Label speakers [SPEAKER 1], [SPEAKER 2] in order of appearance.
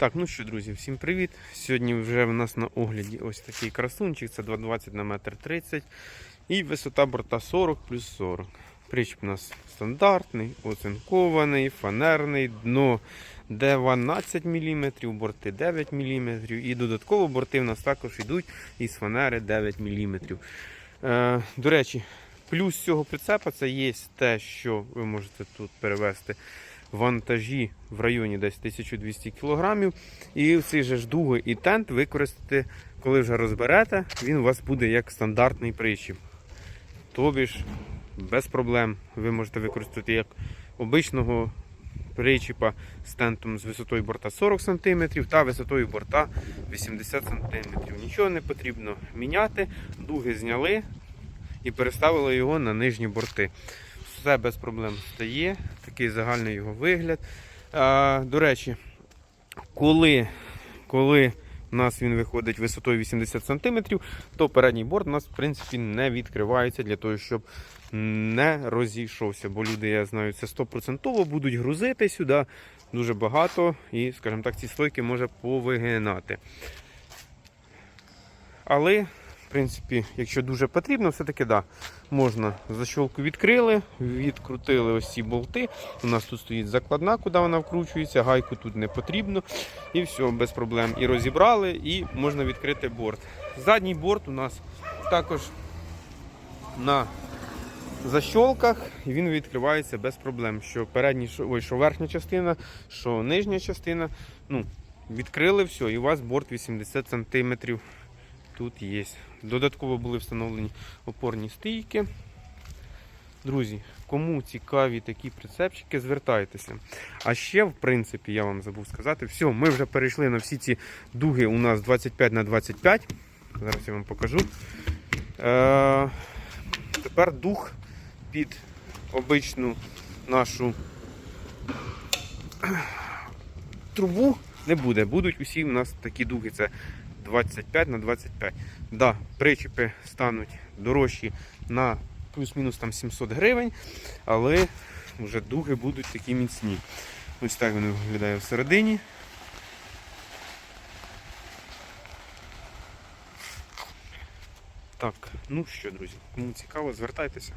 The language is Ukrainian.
[SPEAKER 1] Так, ну що, друзі, всім привіт. Сьогодні вже в нас на огляді ось такий красунчик, це 220 на метр 30 і висота борта 40 плюс 40. Причіп у нас стандартний, оцинкований, фанерний, дно 12 мм, борти 9 мм. І додатково борти в нас також йдуть із фанери 9 мм. Е, до речі, плюс цього прицепа це є те, що ви можете тут перевести вантажі в районі десь 1200 кг. І цей же ж дуги і тент використати, коли вже розберете, він у вас буде як стандартний причіп. Тобі ж без проблем ви можете використати як обичного причіпа з тентом з висотою борта 40 см та висотою борта 80 см. Нічого не потрібно міняти, дуги зняли і переставили його на нижні борти. Все без проблем стає, такий загальний його вигляд. А, до речі, коли, коли у нас він виходить висотою 80 см, то передній борт у нас в принципі не відкривається для того, щоб не розійшовся. Бо люди, я знаю, це 100% будуть грузити сюди дуже багато і, скажімо так, ці стойки може повигинати. Але, в принципі, якщо дуже потрібно, все-таки да, можна защолку відкрили, відкрутили ось ці болти. У нас тут стоїть закладна, куди вона вкручується, гайку тут не потрібно. І все, без проблем. І розібрали, і можна відкрити борт. Задній борт у нас також на защолках, він відкривається без проблем. Що передній, ой, що верхня частина, що нижня частина. Ну, відкрили все, і у вас борт 80 см тут є. Додатково були встановлені опорні стійки. Друзі, кому цікаві такі прицепчики, звертайтеся. А ще, в принципі, я вам забув сказати, все, ми вже перейшли на всі ці дуги у нас 25 на 25. Зараз я вам покажу. Е, тепер дух під обичну нашу трубу не буде. Будуть усі у нас такі дуги. Це 25 на 25. Да, причепи стануть дорожчі на плюс-мінус там 700 гривень, але вже дуги будуть такі міцні. Ось так вони виглядають всередині. Так, ну що, друзі, кому цікаво, звертайтеся.